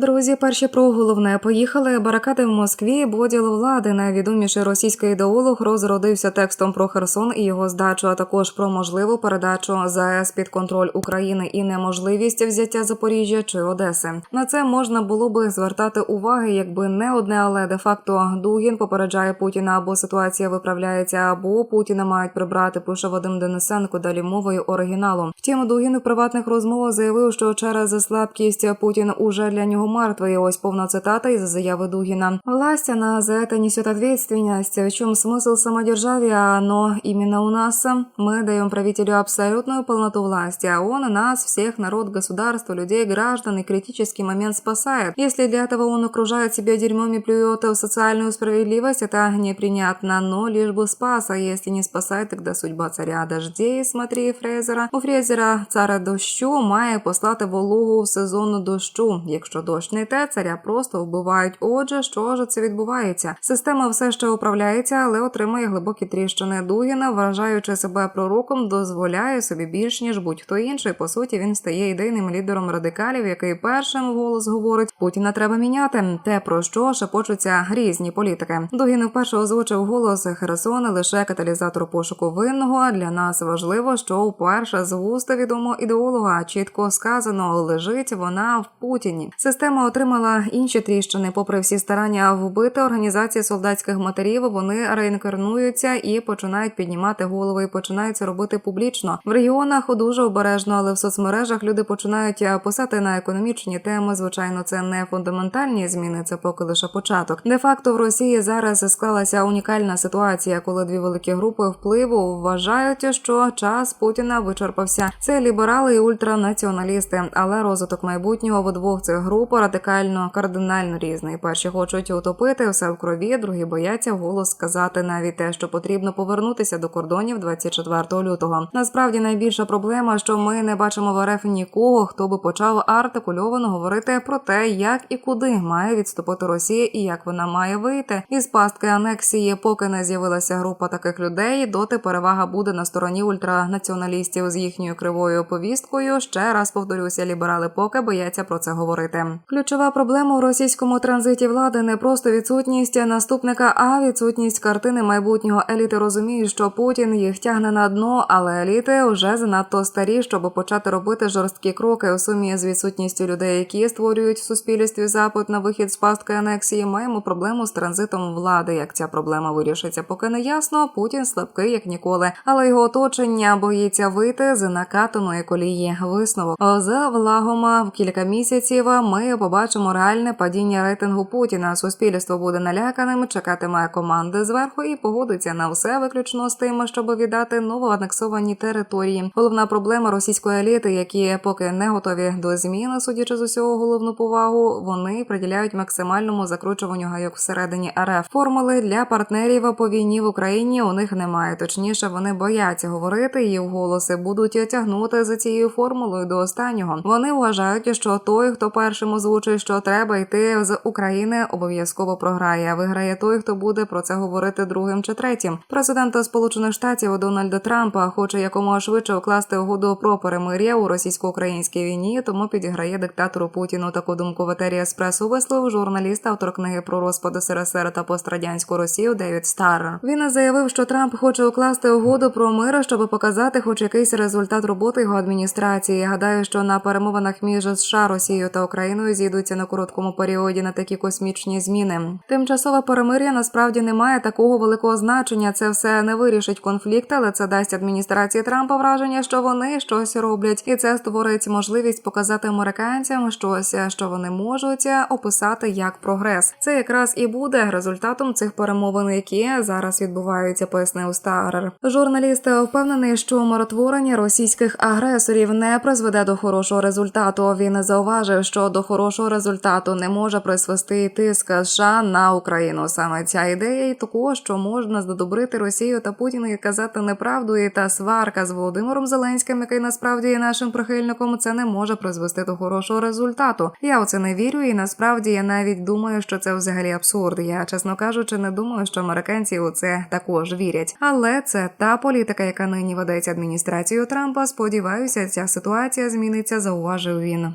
Друзі, перші про головне поїхали. Баракади в Москві, поділ влади. Найвідоміший російський ідеолог розродився текстом про Херсон і його здачу, а також про можливу передачу ЗАЕС під контроль України і неможливість взяття Запоріжжя чи Одеси. На це можна було би звертати уваги, якби не одне, але де факто Дугін попереджає Путіна або ситуація виправляється, або Путіна мають прибрати. Пише Вадим Денисенко. Далі мовою оригіналу. Втім, Дугін у приватних розмовах заявив, що через слабкість Путін уже для нього мертвый. Ось повна цитата из заявы Дугина. Власть, она за это несет ответственность. В чем смысл самодержавия? Оно именно у нас. Мы даем правителю абсолютную полноту власти, а он нас, всех, народ, государство, людей, граждан и критический момент спасает. Если для этого он окружает себя дерьмом и плюет в социальную справедливость, это непринятно, но лишь бы спас, а если не спасает, тогда судьба царя дождей, смотри Фрезера. У Фрезера цара дощу має послати вологу в сезон дощу. Якщо дощ не йде, царя просто вбивають. Отже, що ж це відбувається? Система все ще управляється, але отримує глибокі тріщини. Дугіна, вважаючи себе пророком, дозволяє собі більш ніж будь-хто інший. По суті, він стає ідейним лідером радикалів, який першим вголос говорить: Путіна треба міняти. Те про що шепочуться різні політики. Дугін вперше озвучив голос Херсона лише каталізатор пошуку винного. А Для нас важливо, що вперше з вуста відомого ідеолога чітко сказано лежить вона в Путіні. Система отримала інші тріщини. Попри всі старання вбити організації солдатських матерів, вони реінкарнуються і починають піднімати голови і починають це робити публічно. В регіонах дуже обережно, але в соцмережах люди починають е, писати на економічні теми. Звичайно, це не фундаментальні зміни, це поки лише початок. Де факто в Росії зараз склалася унікальна ситуація, коли дві великі групи впливу вважають, що час Путіна вичерпався. Це ліберали і ультранаціоналісти, але розвиток майбутнього в двох цих радикально кардинально різний. Перші хочуть утопити все в крові, другі бояться вголос сказати навіть те, що потрібно повернутися до кордонів 24 лютого. Насправді найбільша проблема, що ми не бачимо в РФ нікого, хто би почав артикульовано говорити про те, як і куди має відступити Росія і як вона має вийти із пастки анексії. Поки не з'явилася група таких людей, доти перевага буде на стороні ультранаціоналістів з їхньою кривою повісткою. Ще раз повторюся, ліберали поки бояться про це говорити. Ключова проблема у російському транзиті влади не просто відсутність наступника, а відсутність картини майбутнього. Еліти розуміють, що Путін їх тягне на дно, але еліти вже занадто старі, щоб почати робити жорсткі кроки. У сумі з відсутністю людей, які створюють в суспільстві запит на вихід з пастки анексії. Маємо проблему з транзитом влади. Як ця проблема вирішиться, поки не ясно. Путін слабкий як ніколи, але його оточення боїться вийти з накатаної колії. Висновок за влагома в кілька місяців. Ми побачимо реальне падіння рейтингу Путіна. Суспільство буде наляканим, чекатиме команди зверху і погодиться на все виключно з тим, щоб віддати новоанексовані території. Головна проблема російської еліти, які поки не готові до зміни, судячи з усього головну повагу, вони приділяють максимальному закручуванню гайок всередині РФ. Формули для партнерів по війні в Україні у них немає. Точніше, вони бояться говорити і вголоси будуть тягнути за цією формулою до останнього. Вони вважають, що той, хто першим озвучує, що треба йти з України, обов'язково програє. Виграє той, хто буде про це говорити другим чи третім. Президент Сполучених Штатів Дональда Трампа хоче якомога швидше укласти угоду про перемир'я у російсько-українській війні, тому підіграє диктатору Путіну. Таку думку в етері еспресо висловив журналіст, автор книги про розпад СРСР та пострадянську Росію Девід Старр. Він заявив, що Трамп хоче укласти угоду про мир, щоб показати, хоч якийсь результат роботи його адміністрації. Гадаю, що на перемовинах між США, Росією та Україною зійдуться на короткому періоді на такі космічні зміни. Тимчасове перемир'я насправді не має такого великого значення. Це все не вирішить конфлікт, але це дасть адміністрації Трампа враження, що вони щось роблять, і це створить можливість показати американцям щось, що вони можуть описати як прогрес. Це якраз і буде результатом цих перемовин, які зараз відбуваються. Пояснив Старер. Журналіст впевнений, що миротворення російських агресорів не призведе до хорошого результату. Він зауважив, що до хорошого результату не може призвести тиск США на Україну. Саме ця ідея і такого, що можна задобрити Росію та Путіна і казати неправду, і та сварка з Володимиром Зеленським, який насправді є нашим прихильником, це не може призвести до хорошого результату. Я у це не вірю, і насправді я навіть думаю, що це взагалі абсурд. Я чесно кажучи, не думаю, що американці у це також вірять. Але це та політика, яка нині ведеться адміністрацією Трампа. Сподіваюся, ця ситуація зміниться. Зауважив він.